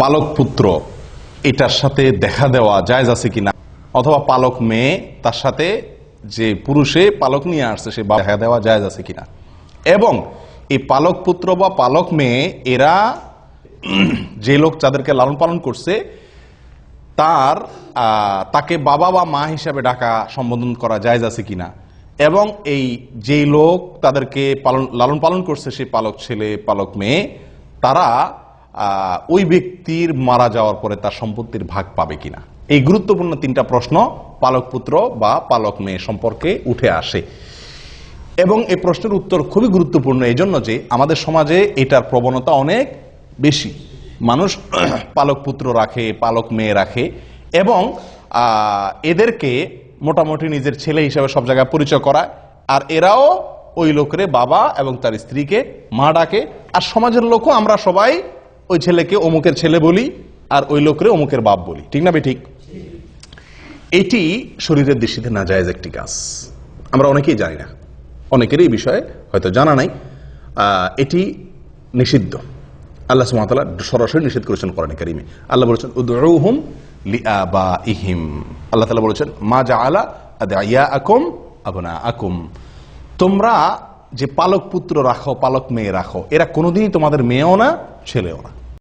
পালক পুত্র, এটার সাথে দেখা দেওয়া জায়জ আছে কিনা? অথবা পালক মেয়ে, তার সাথে যে পুরুষে পালক নিয়ে আসছে, সে দেখা দেওয়া জায়জ আছে কিনা? এবং এই পালক পুত্র বা পালক মেয়ে, এরা যে লোক যাদেরকে লালন পালন করছে, তার তাকে বাবা বা মা হিসাবে ডাকা সম্বোধন করা জায়জ আছে কিনা? এবং এই যে লোক তাদেরকে পালন লালন পালন করছে সেই পালক ছেলে, পালক মেয়ে, তারা ওই ব্যক্তির মারা যাওয়ার পরে তার সম্পত্তির ভাগ পাবে কিনা? এই গুরুত্বপূর্ণ তিনটা প্রশ্ন পালক পুত্র বা পালক মেয়ে সম্পর্কে উঠে আসে। এবং এই প্রশ্নের উত্তর খুবই গুরুত্বপূর্ণ এই জন্য যে আমাদের সমাজে এটার প্রবণতা অনেক বেশি। মানুষ পালক পুত্র রাখে, পালক মেয়ে রাখে এবং এদেরকে মোটামুটি নিজের ছেলে হিসাবে সব জায়গায় পরিচয় করায় আর এরাও ওই লোকের বাবা এবং তার স্ত্রীকে মা ডাকে। আর সমাজের লোকও আমরা সবাই ওই ছেলেকে অমুকের ছেলে বলি আর ওই লোকের অমুকের বাপ বলি। ঠিক না ঠিক এটি শরীরের দৃষ্টিতে না যায় একটি কাজ। আমরা অনেকেই জানি না। অনেকেরই এই বিষয়ে হয়তো জানা নাই। এটি নিষিদ্ধ। আল্লাহ সুমাতালা সরাসরি নিষেধ করেছেন কোরআন কারিমে। আল্লাহ বলেছেন, উদউহুম লিআবা ইহিম আল্লাহ তালা বলেছেন, মা জা আলা আদা আকুম আবনা আকুম তোমরা যে পালক পুত্র রাখো পালক মেয়ে রাখো এরা কোনোদিনই তোমাদের মেয়েও না ছেলেও না।